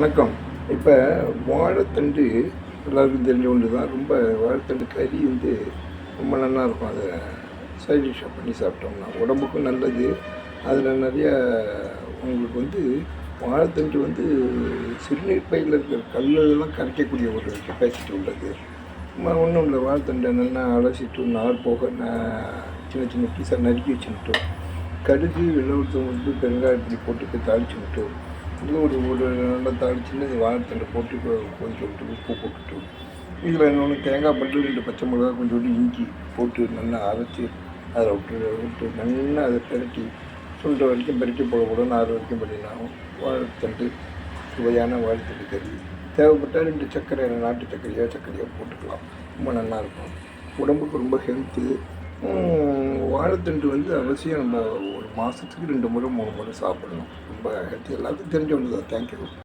வணக்கம். இப்போ வாழைத்தண்டு எல்லாருக்கும் தெரிஞ்ச ஒன்று தான் ரொம்ப வாழைத்தண்டு கறி வந்து ரொம்ப நல்லா இருக்கும். அதை சைட் டிஷ்ஷாக பண்ணி சாப்பிட்டோம்னா உடம்புக்கும் நல்லது. அதில் நிறையா உங்களுக்கு வந்து வாழைத்தண்டு வந்து சிறுநீர் பையில் இருக்கிற கல்லெல்லாம் கரைக்கக்கூடிய ஒரு கெப்பாசிட்டி உள்ளது. ஒன்றும் இல்லை. வாழைத்தண்டை நல்லா அலசிட்டு நார் போக சின்ன சின்ன பீஸாக நறுக்கி வச்சுட்டு கடுகு வெள்ளவத்தம் வந்து பெருங்காயப்பொடி போட்டு தாளிச்சு விட்டோம் ஒரு ஒரு நல்லா தாளிச்சுன்னு இந்த வாழைத்தண்டை போட்டு கொஞ்சம் விட்டு உப்பு போட்டுட்டு இதில் இன்னொன்று தேங்காய் பட்டு ரெண்டு பச்சை மிளகா கொஞ்சோண்டு இஞ்சி போட்டு நல்லா அரைச்சி அதில் விட்டு விட்டு நல்லா அதை பெருட்டி சுண்டை வரைக்கும் பெருட்டி போட போட ஆறு வரைக்கும் பண்ணினாலும் வாழைத்தண்டு சுவையான வாழைத்தண்டு கறி. தேவைப்பட்டால் ரெண்டு சர்க்கரை நாட்டு சர்க்கரையோ சர்க்கரையோ போட்டுக்கலாம். ரொம்ப நல்லாயிருக்கும் உடம்புக்கு ரொம்ப ஹெல்த்து வாழைத்தண்டு வந்து அவசியம் நம்ம ஒரு மாதத்துக்கு ரெண்டு முறை மூணு முறை சாப்பிடணும். ரொம்ப ஹெல்த்தி எல்லாத்துக்கும் தெரிஞ்ச ஒன்று தான் தேங்க்யூ